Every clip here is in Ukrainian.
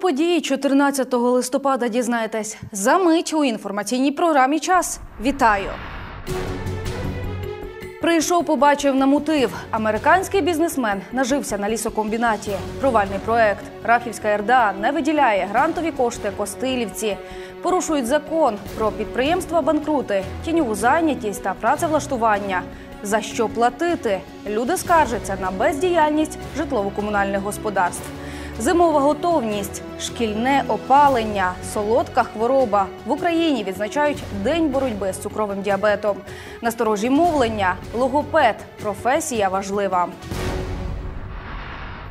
події 14 листопада дізнаєтесь за мить у інформаційній програмі Час. Вітаю! Прийшов, побачив, намутив. Американський бізнесмен нажився на лісокомбінаті. Провальний проект. Рахівська РДА не виділяє грантові кошти Костилівці. Порушують закон про підприємства банкрути, тіньову зайнятість та працевлаштування. За що платити? Люди скаржаться на бездіяльність житлово-комунальних господарств. Зимова готовність, шкільне опалення, солодка хвороба в Україні відзначають День боротьби з цукровим діабетом. Насторожі мовлення, логопед професія важлива.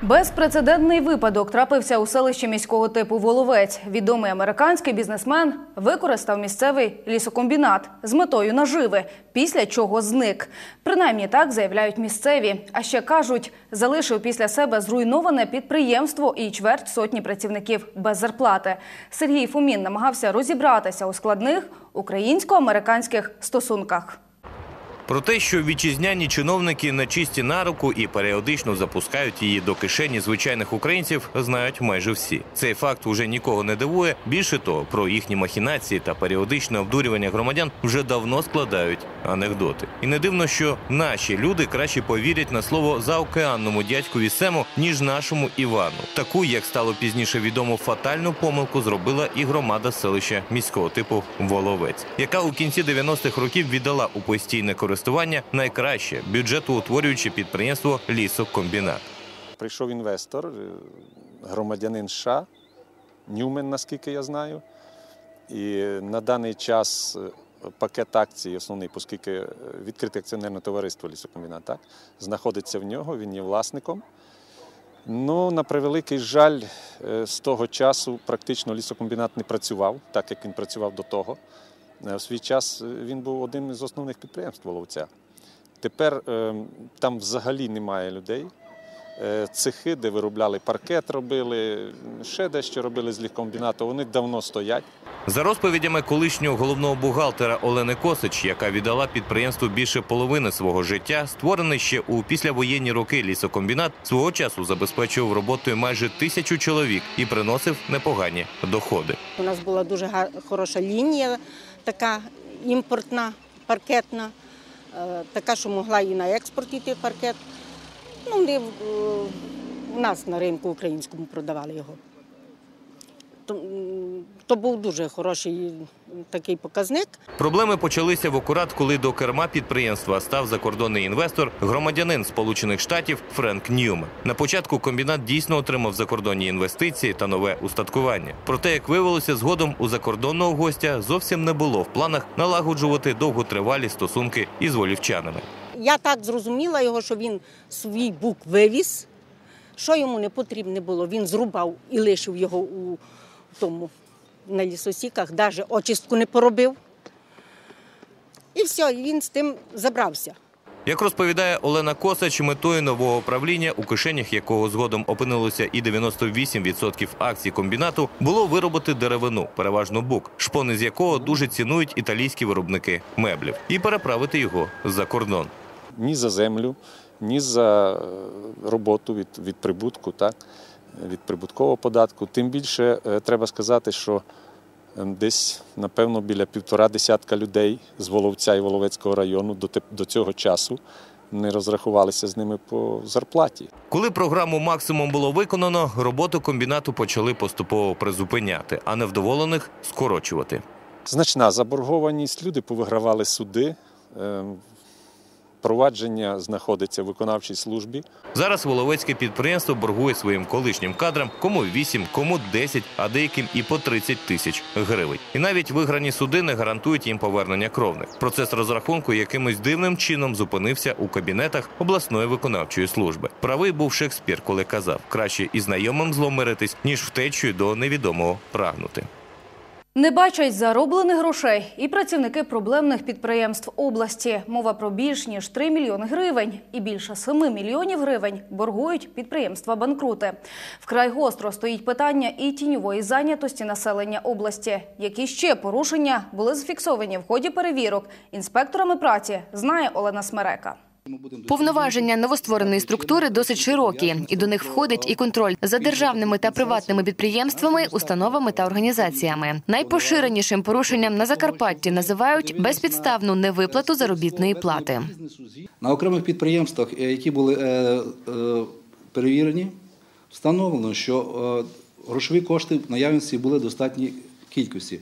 Безпрецедентний випадок трапився у селищі міського типу Воловець. Відомий американський бізнесмен використав місцевий лісокомбінат з метою наживи, після чого зник. Принаймні так заявляють місцеві. А ще кажуть, залишив після себе зруйноване підприємство і чверть сотні працівників без зарплати. Сергій Фомін намагався розібратися у складних українсько-американських стосунках. Про те, що вітчизняні чиновники на чисті на руку і періодично запускають її до кишені звичайних українців, знають майже всі. Цей факт уже нікого не дивує. Більше того, про їхні махінації та періодичне обдурювання громадян вже давно складають анекдоти. І не дивно, що наші люди краще повірять на слово заокеанному дядькові Сему, ніж нашому Івану. Таку, як стало пізніше відомо, фатальну помилку зробила і громада селища міського типу Воловець, яка у кінці 90-х років віддала у постійне користування найкраще бюджетоутворююче підприємство Лісокомбінат. Прийшов інвестор, е, громадянин США, Ньюмен, наскільки я знаю. І на даний час е, пакет акцій, основний, оскільки е, відкрите акціонерне товариство Лісокомбінат, так, знаходиться в нього, він є власником. Ну, на превеликий жаль, з того часу практично лісокомбінат не працював, так як він працював до того. Е, В свій час е, він був одним із основних підприємств Воловця. Тепер е, там взагалі немає людей. Е, Цехи, де виробляли паркет, робили, ще дещо робили з ліскомбінату, вони давно стоять. За розповідями колишнього головного бухгалтера Олени Косич, яка віддала підприємству більше половини свого життя, створений ще у післявоєнні роки лісокомбінат свого часу забезпечував роботою майже тисячу чоловік і приносив непогані доходи. У нас була дуже га- хороша лінія, така імпортна, паркетна, е, така, що могла і на експорт йти паркет. Ну, вони е, у нас на ринку українському продавали його. То, то був дуже хороший такий показник. Проблеми почалися в акурат, коли до керма підприємства став закордонний інвестор, громадянин Сполучених Штатів Френк Ньюмен. На початку комбінат дійсно отримав закордонні інвестиції та нове устаткування. Проте, як виявилося, згодом у закордонного гостя зовсім не було в планах налагоджувати довготривалі стосунки із волівчанами. Я так зрозуміла його, що він свій бук вивіз, що йому не потрібно було. Він зрубав і лишив його у тому на лісосіках, навіть очистку не поробив. І все, він з тим забрався. Як розповідає Олена Косач, метою нового правління, у кишенях якого згодом опинилося і 98% акцій комбінату, було виробити деревину, переважно бук, шпони з якого дуже цінують італійські виробники меблів, і переправити його за кордон. Ні за землю, ні за е, роботу від, від прибутку, так, від прибуткового податку. Тим більше е, треба сказати, що е, десь, напевно, біля півтора десятка людей з Воловця і Воловецького району до, цього часу не розрахувалися з ними по зарплаті. Коли програму максимум було виконано, роботу комбінату почали поступово призупиняти, а невдоволених скорочувати. Значна заборгованість, люди повигравали суди. Провадження знаходиться в виконавчій службі. Зараз Воловецьке підприємство боргує своїм колишнім кадрам кому 8, кому 10, а деяким і по 30 тисяч гривень. І навіть виграні суди не гарантують їм повернення кровних. Процес розрахунку якимось дивним чином зупинився у кабінетах обласної виконавчої служби. Правий був Шекспір, коли казав краще і знайомим злом миритись, ніж втечею до невідомого прагнути. Не бачать зароблених грошей і працівники проблемних підприємств області. Мова про більш ніж 3 мільйони гривень і більше 7 мільйонів гривень боргують підприємства банкрути. Вкрай гостро стоїть питання і тіньової зайнятості населення області. Які ще порушення були зафіксовані в ході перевірок інспекторами праці, знає Олена Смерека. Повноваження новоствореної структури досить широкі, і до них входить і контроль за державними та приватними підприємствами, установами та організаціями. Найпоширенішим порушенням на Закарпатті називають безпідставну невиплату заробітної плати. На окремих підприємствах, е, які були е, е, перевірені, встановлено, що грошові кошти в наявності були в достатній кількості.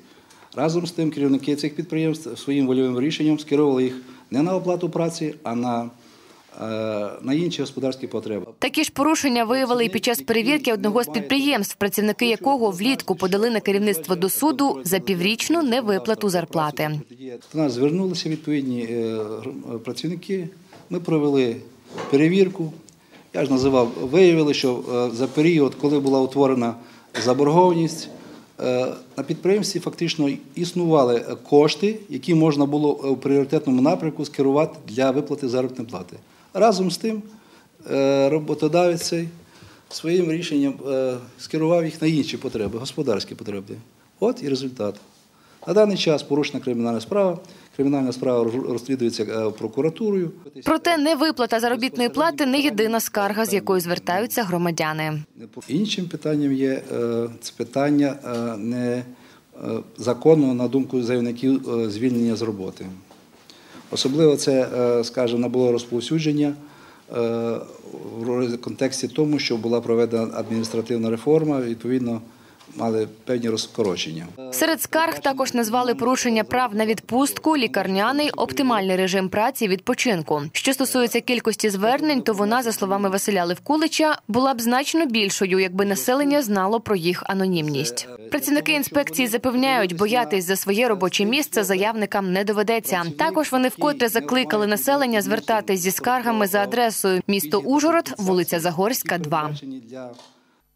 Разом з тим, керівники цих підприємств своїм вольовим рішенням скеровували їх не на оплату праці, а на, е, на інші господарські потреби. Такі ж порушення виявили і під час перевірки одного з підприємств, працівники якого влітку подали на керівництво до суду за піврічну невиплату зарплати. До нас звернулися відповідні е, працівники. Ми провели перевірку. Я ж називав, виявили, що е, за період, коли була утворена заборгованість, на підприємстві фактично існували кошти, які можна було в пріоритетному напрямку скерувати для виплати заробітної плати. Разом з тим, е, роботодавець своїм рішенням е, скерував їх на інші потреби, господарські потреби. От і результат. На даний час порушена кримінальна справа. Кримінальна справа розслідується е, прокуратурою. Проте невиплата заробітної плати не єдина скарга, з якою звертаються громадяни. Іншим питанням є е, це питання е, не законного, на думку заявників, звільнення з роботи. Особливо це, скажімо, набуло розповсюдження в контексті тому, що була проведена адміністративна реформа, відповідно, мали певні розкорочення. Серед скарг також назвали порушення прав на відпустку, лікарняний, оптимальний режим праці, відпочинку. Що стосується кількості звернень, то вона, за словами Василя Левкулича, була б значно більшою, якби населення знало про їх анонімність. Працівники інспекції запевняють, боятись за своє робоче місце заявникам не доведеться. Також вони вкотре закликали населення звертатись зі скаргами за адресою місто Ужгород, вулиця Загорська, 2.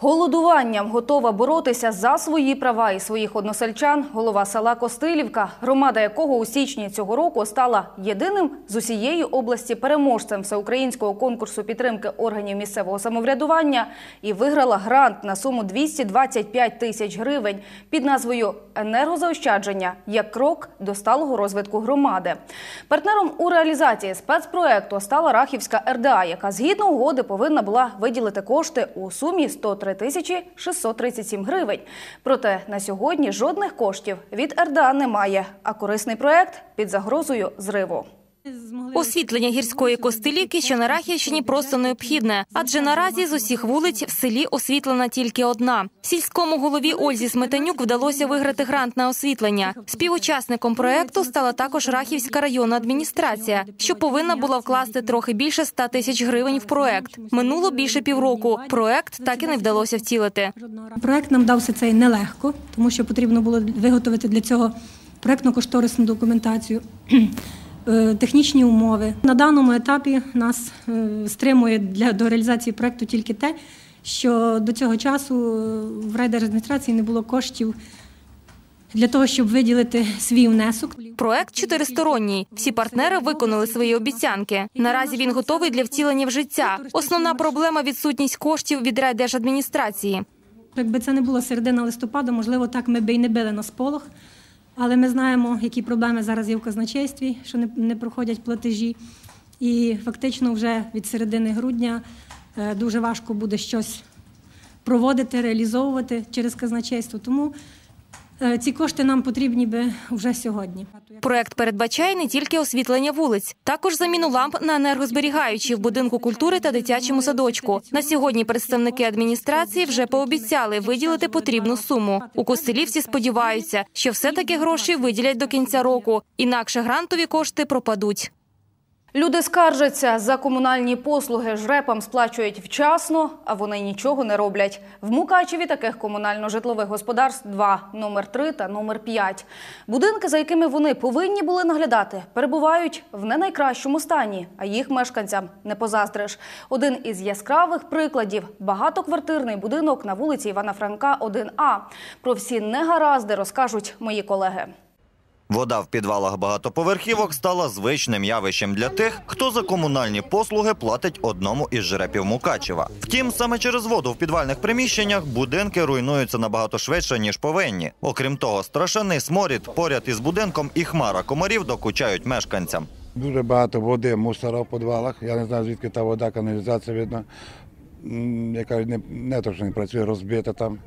Голодуванням готова боротися за свої права і своїх односельчан голова села Костилівка, громада якого у січні цього року стала єдиним з усієї області переможцем всеукраїнського конкурсу підтримки органів місцевого самоврядування і виграла грант на суму 225 тисяч гривень під назвою Енергозаощадження як крок до сталого розвитку громади. Партнером у реалізації спецпроекту стала Рахівська РДА, яка згідно угоди повинна була виділити кошти у сумі 103 тисячі 637 гривень. Проте на сьогодні жодних коштів від РДА немає, а корисний проект під загрозою зриву. Освітлення гірської костилівки, що на Рахівщині, просто необхідне, адже наразі з усіх вулиць в селі освітлена тільки одна. Сільському голові Ользі Сметанюк вдалося виграти грант на освітлення. Співучасником проекту стала також Рахівська районна адміністрація, що повинна була вкласти трохи більше 100 тисяч гривень в проект. Минуло більше півроку. Проект так і не вдалося втілити. Проект нам дався цей нелегко, тому що потрібно було виготовити для цього проектно-кошторисну документацію, е, технічні умови. На даному етапі нас е, стримує для до реалізації проекту тільки те, що до цього часу е, в райдержадміністрації не було коштів для того, щоб виділити свій внесок. Проект чотиристоронній. Всі партнери виконали свої обіцянки. Наразі він готовий для втілення в життя. Основна проблема відсутність коштів від райдержадміністрації. Якби це не було середина листопада, можливо, так ми би і не били на сполох. Але ми знаємо, які проблеми зараз є в казначействі, що не, проходять платежі. І фактично вже від середини грудня е, дуже важко буде щось проводити, реалізовувати через казначейство. Тому ці кошти нам потрібні би вже сьогодні. Проект передбачає не тільки освітлення вулиць, також заміну ламп на енергозберігаючі в будинку культури та дитячому садочку. На сьогодні представники адміністрації вже пообіцяли виділити потрібну суму. У Костелівці сподіваються, що все-таки гроші виділять до кінця року, інакше грантові кошти пропадуть. Люди скаржаться за комунальні послуги. Жрепам сплачують вчасно, а вони нічого не роблять. В Мукачеві таких комунально-житлових господарств два – номер 3 та номер 5. Будинки, за якими вони повинні були наглядати, перебувають в не найкращому стані, а їх мешканцям не позаздриш. Один із яскравих прикладів – багатоквартирний будинок на вулиці Івана Франка, 1А. Про всі негаразди розкажуть мої колеги. Вода в підвалах багатоповерхівок стала звичним явищем для тих, хто за комунальні послуги платить одному із жрепів Мукачева. Втім, саме через воду в підвальних приміщеннях будинки руйнуються набагато швидше ніж повинні. Окрім того, страшенний сморід поряд із будинком і хмара комарів докучають мешканцям. Дуже багато води, мусора в підвалах. Я не знаю, звідки та вода, каналізація видно. Яка не, не то, що не працює, розбита там.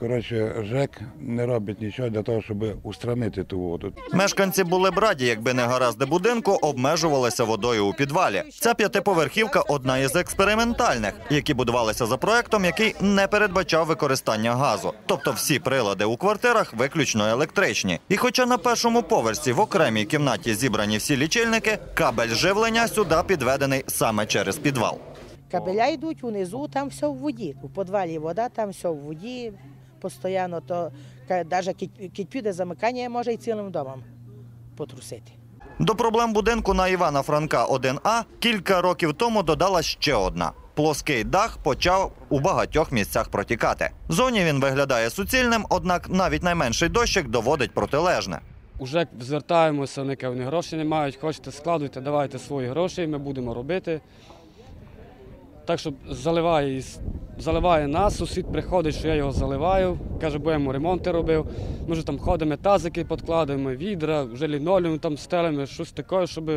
Коротше, ЖЕК не робить нічого для того, щоб устранити ту воду. Мешканці були б раді, якби негаразди будинку обмежувалися водою у підвалі. Ця п'ятиповерхівка одна із експериментальних, які будувалися за проектом, який не передбачав використання газу. Тобто всі прилади у квартирах виключно електричні. І хоча на першому поверсі в окремій кімнаті зібрані всі лічильники, кабель живлення сюди підведений саме через підвал. Кабеля йдуть унизу, там все в воді. У підвалі вода, там все в воді постійно. То навіть кіть піде замикання може і цілим домом потрусити. До проблем будинку на Івана Франка 1А кілька років тому додала ще одна. Плоский дах почав у багатьох місцях протікати. Зоні він виглядає суцільним, однак навіть найменший дощик доводить протилежне. Уже звертаємося, вони кажуть, вони гроші не мають, хочете складуйте, давайте свої гроші, ми будемо робити. Так що заливає, заливає нас, сусід приходить, що я його заливаю, каже, бо я йому ремонти робив. Ми вже там ходимо, тазики підкладаємо, відра, вже лінолеум там стелимо, щось таке, щоб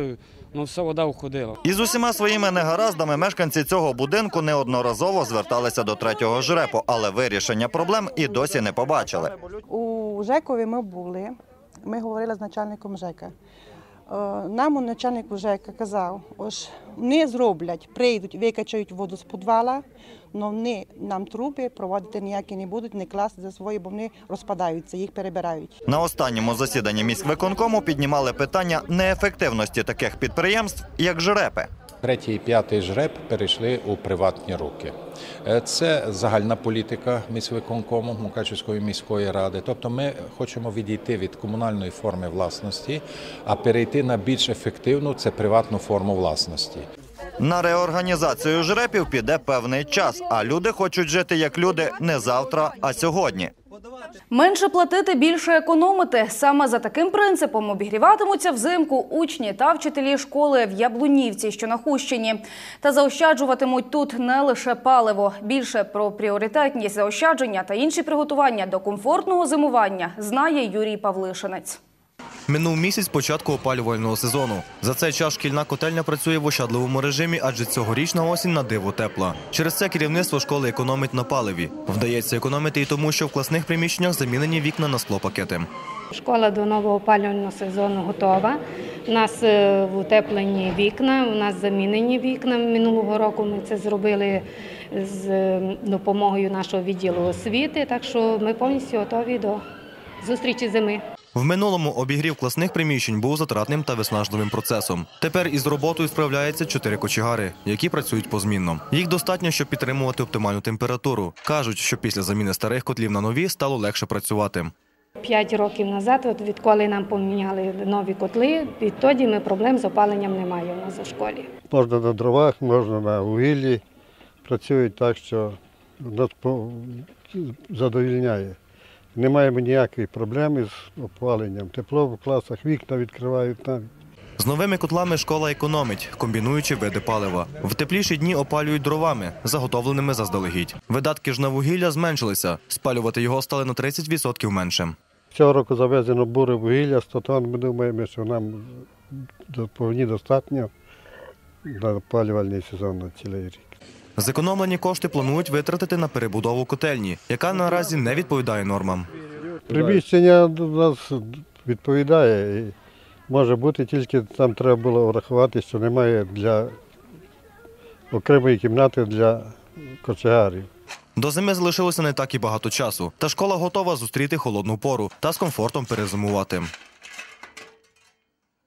ну, все вода уходила. Із усіма своїми негараздами мешканці цього будинку неодноразово зверталися до третього жрепу, але вирішення проблем і досі не побачили. У ЖЕКові ми були, ми говорили з начальником ЖЕКа. Е, Нам начальник ЖЕКа казав, ось вони зроблять, прийдуть, викачають воду з підвала, але вони нам труби проводити ніякі не будуть, не класти за свої, бо вони розпадаються, їх перебирають. На останньому засіданні міськвиконкому піднімали питання неефективності таких підприємств, як жрепи. Третій і п'ятий жреб перейшли у приватні руки. Е, Це загальна політика міськвиконкому Мукачівської міської ради. Тобто ми хочемо відійти від комунальної форми власності, а перейти на більш ефективну це приватну форму власності. На реорганізацію жрепів піде певний час, а люди хочуть жити як люди не завтра, а сьогодні. Менше платити, більше економити. Саме за таким принципом обігріватимуться взимку учні та вчителі школи в Яблунівці, що на Хущині. Та заощаджуватимуть тут не лише паливо. Більше про пріоритетність заощадження та інші приготування до комфортного зимування знає Юрій Павлишинець. Минув місяць початку опалювального сезону. За цей час шкільна котельня працює в ощадливому режимі, адже цьогорічна осінь на диво тепла. Через це керівництво школи економить на паливі. Вдається економити і тому, що в класних приміщеннях замінені вікна на склопакети. Школа до нового опалювального сезону готова. У нас е, утеплені вікна, у нас замінені вікна. Минулого року ми це зробили з е, допомогою нашого відділу освіти, так що ми повністю готові до зустрічі зими. В минулому обігрів класних приміщень був затратним та виснажливим процесом. Тепер із роботою справляються чотири кочегари, які працюють позмінно. Їх достатньо, щоб підтримувати оптимальну температуру. Кажуть, що після заміни старих котлів на нові стало легше працювати. П'ять років назад, от відколи нам поміняли нові котли, відтоді ми проблем з опаленням немає у нас у школі. Можна на дровах, можна на вугіллі. Працюють так, що нас задовільняє. Не маємо ніякої проблеми з опаленням. Тепло в класах, вікна відкривають навіть. З новими котлами школа економить, комбінуючи види палива. В тепліші дні опалюють дровами, заготовленими заздалегідь. Видатки ж на вугілля зменшилися. Спалювати його стали на 30% менше. Цього року завезено буре вугілля 100 тонн. Ми думаємо, що нам повні достатньо на опалювальний сезон на цілий рік. Зекономлені кошти планують витратити на перебудову котельні, яка наразі не відповідає нормам. Приміщення до нас відповідає. Може бути, тільки там треба було врахувати, що немає для окремої кімнати для кочегарів. До зими залишилося не так і багато часу, та школа готова зустріти холодну пору та з комфортом перезимувати.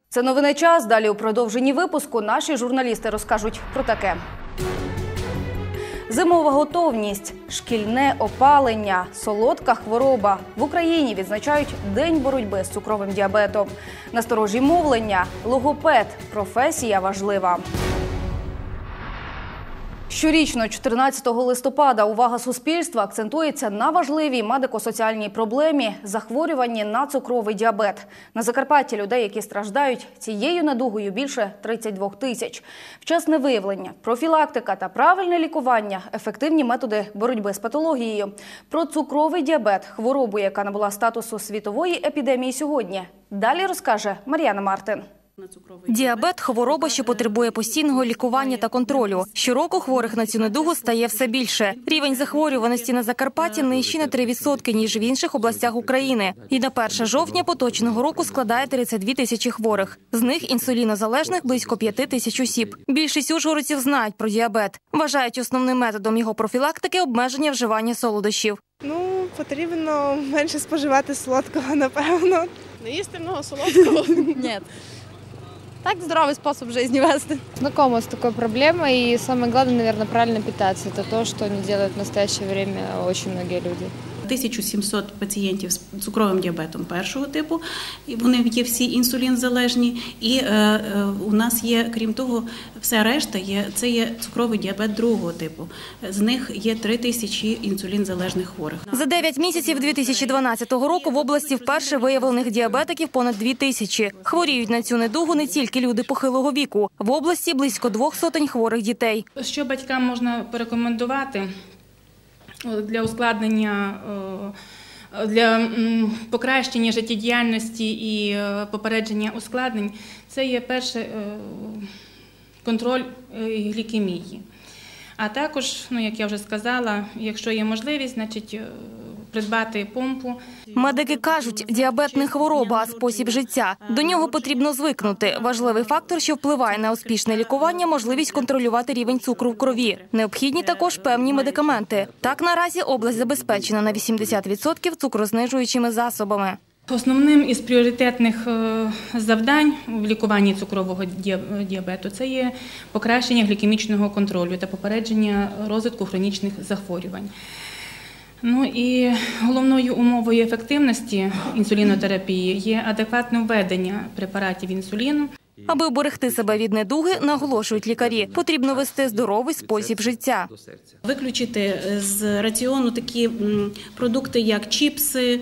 Це новини час. Далі у продовженні випуску наші журналісти розкажуть про таке. Зимова готовність, шкільне опалення, солодка хвороба. В Україні відзначають День боротьби з цукровим діабетом. Насторожі мовлення, логопед професія важлива. Щорічно, 14 листопада, увага суспільства акцентується на важливій медико-соціальній проблемі захворюванні на цукровий діабет. На Закарпатті людей, які страждають цією недугою, більше 32 тисяч. Вчасне виявлення, профілактика та правильне лікування ефективні методи боротьби з патологією. Про цукровий діабет, хворобу, яка набула статусу світової епідемії сьогодні. Далі розкаже Мар'яна Мартин. Діабет хвороба, що потребує постійного лікування та контролю. Щороку хворих на цю недугу стає все більше. Рівень захворюваності на Закарпатті нижчий на 3%, ніж в інших областях України. І на 1 жовтня поточного року складає 32 тисячі хворих. З них інсулінозалежних близько 5 тисяч осіб. Більшість ужгородців знають про діабет. Вважають основним методом його профілактики обмеження вживання солодощів. Ну, потрібно менше споживати солодкого, напевно. Не їсти много солодкого. Нет. Так здоровый способ жизни вести. Знакома с такой проблемой, и самое главное, наверное, правильно питаться. Это то, что не делают в настоящее время очень многие люди. 1700 пацієнтів з цукровим діабетом першого типу, і вони є всі інсулінзалежні. І е, е, у нас є, крім того, все решта є це є цукровий діабет другого типу. З них є 3 тисячі інсулінзалежних хворих. За 9 місяців 2012 року в області вперше виявлених діабетиків понад 2 тисячі. Хворіють на цю недугу не тільки люди похилого віку. В області близько двох сотень хворих дітей. Що батькам можна порекомендувати для ускладнення, е, для покращення життєдіяльності і е, попередження ускладнень, це є перше е, контроль глікемії. А також, ну як я вже сказала, якщо є можливість, значить придбати помпу. Медики кажуть, діабет не хвороба, а спосіб життя. До нього потрібно звикнути. Важливий фактор, що впливає на успішне лікування, можливість контролювати рівень цукру в крові. Необхідні також певні медикаменти. Так наразі область забезпечена на 80% цукрознижуючими засобами. Основним із пріоритетних е, завдань в лікуванні цукрового діабету це є покращення глікемічного контролю та попередження розвитку хронічних захворювань. Ну і головною умовою ефективності інсулінотерапії є адекватне введення препаратів інсуліну. Аби оберегти себе від недуги, наголошують лікарі, потрібно вести здоровий спосіб життя. Виключити з раціону такі продукти, як чіпси.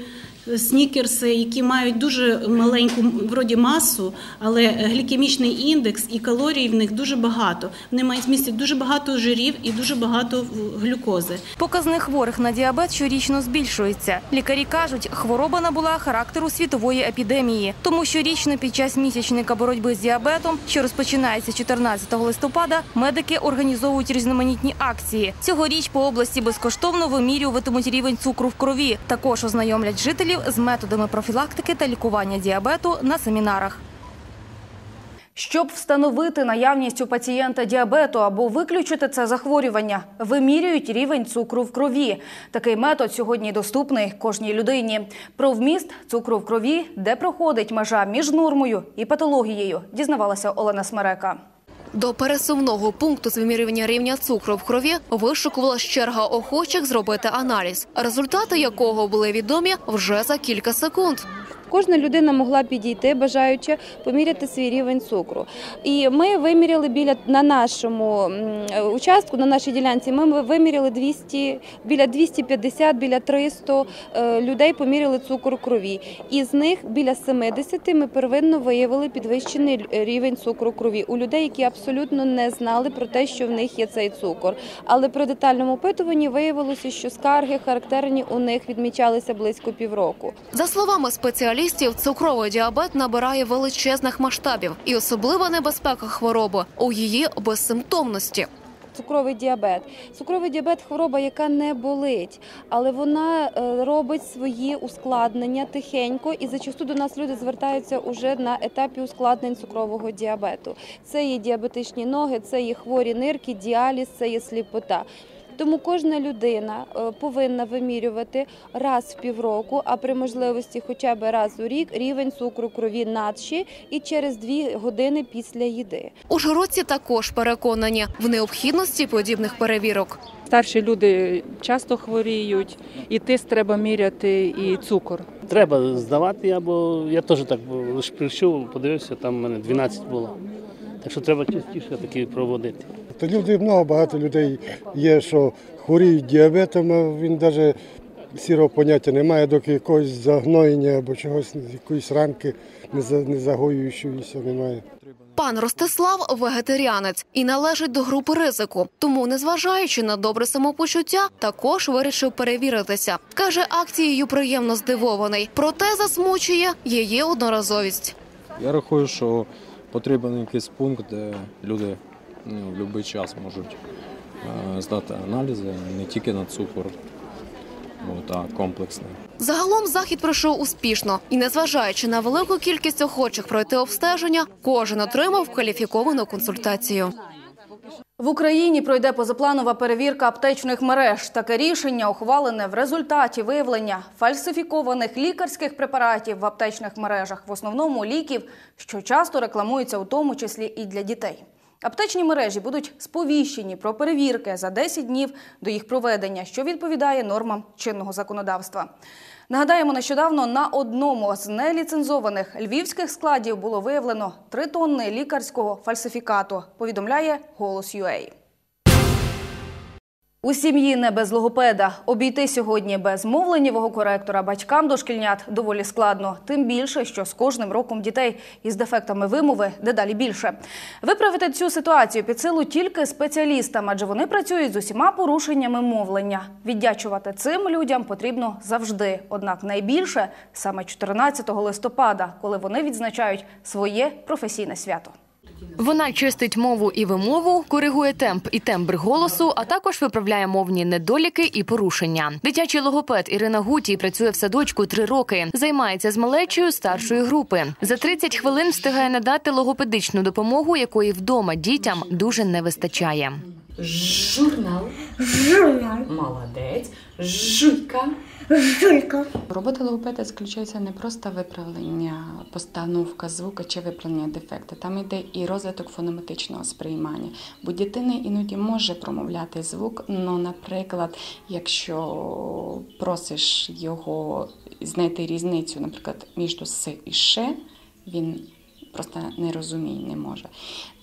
Снікерси, які мають дуже маленьку вроді масу, але глікемічний індекс і калорій в них дуже багато. Вони мають містять дуже багато жирів і дуже багато глюкози. Показник хворих на діабет щорічно збільшується. Лікарі кажуть, хвороба набула характеру світової епідемії, тому щорічно під час місячника боротьби з діабетом, що розпочинається 14 листопада, медики організовують різноманітні акції. Цьогоріч по області безкоштовно вимірюватимуть рівень цукру в крові. Також ознайомлять жителів з методами профілактики та лікування діабету на семінарах. Щоб встановити наявність у пацієнта діабету або виключити це захворювання, вимірюють рівень цукру в крові. Такий метод сьогодні доступний кожній людині. Про вміст цукру в крові, де проходить межа між нормою і патологією, дізнавалася Олена Смерека. До пересувного пункту з вимірювання рівня цукру в крові вишукувала черга охочих зробити аналіз, результати якого були відомі вже за кілька секунд. Кожна людина могла підійти, бажаючи поміряти свій рівень цукру. І ми виміряли біля на нашому участку, на нашій ділянці. Ми виміряли 200, біля 250, біля 300 е, людей поміряли цукор крові. Із них біля 70 ми первинно виявили підвищений рівень цукру крові у людей, які абсолютно не знали про те, що в них є цей цукор. Але при детальному опитуванні виявилося, що скарги характерні у них відмічалися близько півроку. За словами спеціалістів, цукровий діабет набирає величезних масштабів, і особлива небезпека хвороби у її безсимптомності. Цукровий діабет. Цукровий діабет хвороба, яка не болить, але вона е, робить свої ускладнення тихенько, і зачасту до нас люди звертаються уже на етапі ускладнень цукрового діабету. Це є діабетичні ноги, це є хворі нирки, діаліз, це є сліпота. Тому кожна людина е, повинна вимірювати раз в півроку, а при можливості хоча б раз у рік рівень цукру крові надші і через дві години після їди. Ужгородці також переконані в необхідності подібних перевірок. Старші люди часто хворіють, і тиск треба міряти, і цукор. Треба здавати, або я теж так лише прийшов, подивився, там в мене 12 було. Так що треба частіше такі проводити. Та люди много багато людей є, що хворіють діабетом, а він навіть сірого поняття немає, доки якогось загноєння або чогось, якоїсь ранки не за- не загоюючоїся немає. Пан Ростислав вегетаріанець і належить до групи ризику, тому, незважаючи на добре самопочуття, також вирішив перевіритися. каже, акцією приємно здивований, проте засмучує її одноразовість. Я рахую, що потрібен якийсь пункт, де люди ну, в будь-який час можуть е, здати аналізи не тільки на цукор, от, а комплексно. Загалом захід пройшов успішно, і незважаючи на велику кількість охочих пройти обстеження, кожен отримав кваліфіковану консультацію. В Україні пройде позапланова перевірка аптечних мереж. Таке рішення ухвалене в результаті виявлення фальсифікованих лікарських препаратів в аптечних мережах, в основному ліків, що часто рекламуються у тому числі і для дітей. Аптечні мережі будуть сповіщені про перевірки за 10 днів до їх проведення, що відповідає нормам чинного законодавства. Нагадаємо, нещодавно на одному з неліцензованих львівських складів було виявлено 3 тонни лікарського фальсифікату. Повідомляє Голос UA. У сім'ї не без логопеда. Обійти сьогодні без мовленнєвого коректора батькам дошкільнят доволі складно. Тим більше, що з кожним роком дітей із дефектами вимови дедалі більше. Виправити цю ситуацію під силу тільки спеціалістам, адже вони працюють з усіма порушеннями мовлення. Віддячувати цим людям потрібно завжди. Однак найбільше саме 14 листопада, коли вони відзначають своє професійне свято. Вона чистить мову і вимову, коригує темп і тембр голосу, а також виправляє мовні недоліки і порушення. Дитячий логопед Ірина Гутій працює в садочку три роки. Займається з малечою старшої групи. За 30 хвилин встигає надати логопедичну допомогу, якої вдома дітям дуже не вистачає. Журнал. Журнал. Молодець. Жуйка. Жуйка. Робота логопеда заключається не просто виправлення, постановка звука чи виправлення дефекту. Там йде і розвиток фонематичного сприймання. Бо дитина іноді може промовляти звук, але, наприклад, якщо просиш його знайти різницю, наприклад, між с і ше, він просто не розуміє, не може.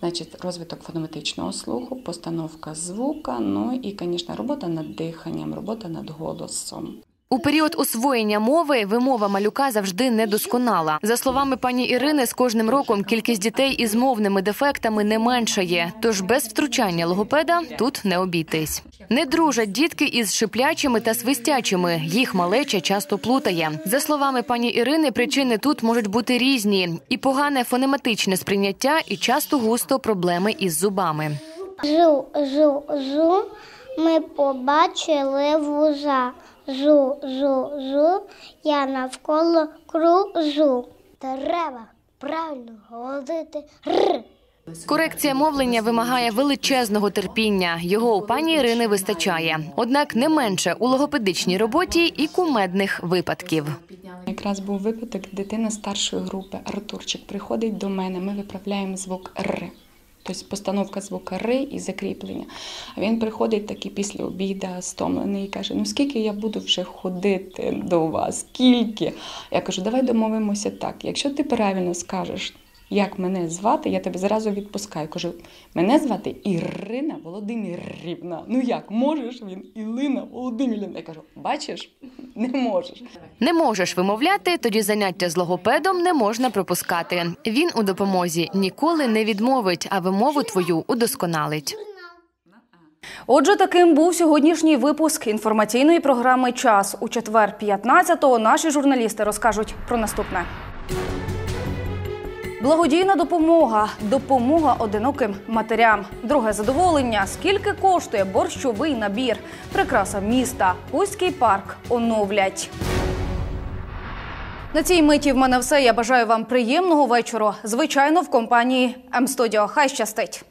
Значить, розвиток фонематичного слуху, постановка звука, ну і, звісно, робота над диханням, робота над голосом. У період освоєння мови вимова малюка завжди недосконала. За словами пані Ірини, з кожним роком кількість дітей із мовними дефектами не меншає. Тож без втручання логопеда тут не обійтись. Не дружать дітки із шиплячими та свистячими. Їх малеча часто плутає. За словами пані Ірини, причини тут можуть бути різні: і погане фонематичне сприйняття, і часто густо проблеми із зубами. Жу, жу, жу, ми побачили вужа. Жу, жу, жу, я навколо кружу. Треба правильно говорити р. Корекція мовлення вимагає величезного терпіння. Його у пані Ірини вистачає. Однак не менше у логопедичній роботі і кумедних випадків. Якраз був випадок дитина старшої групи Артурчик приходить до мене. Ми виправляємо звук Р. Тобто постановка звука ри і закріплення. А він приходить такий після обіда, стомлений, і каже: Ну скільки я буду вже ходити до вас? Скільки? Я кажу, давай домовимося так. Якщо ти правильно скажеш, як мене звати, я тебе зразу відпускаю. Кажу, мене звати Ірина Володимирівна. Ну як, можеш він? Ілина Володимирівна. Я кажу, бачиш, не можеш. Не можеш вимовляти, тоді заняття з логопедом не можна пропускати. Він у допомозі ніколи не відмовить, а вимову твою удосконалить. Отже, таким був сьогоднішній випуск інформаційної програми Час у четвер 15-го Наші журналісти розкажуть про наступне. Благодійна допомога, допомога одиноким матерям. Друге задоволення. Скільки коштує борщовий набір? Прикраса міста. Пуський парк оновлять. На цій миті в мене все. Я бажаю вам приємного вечора. Звичайно, в компанії М-Студіо. Хай щастить.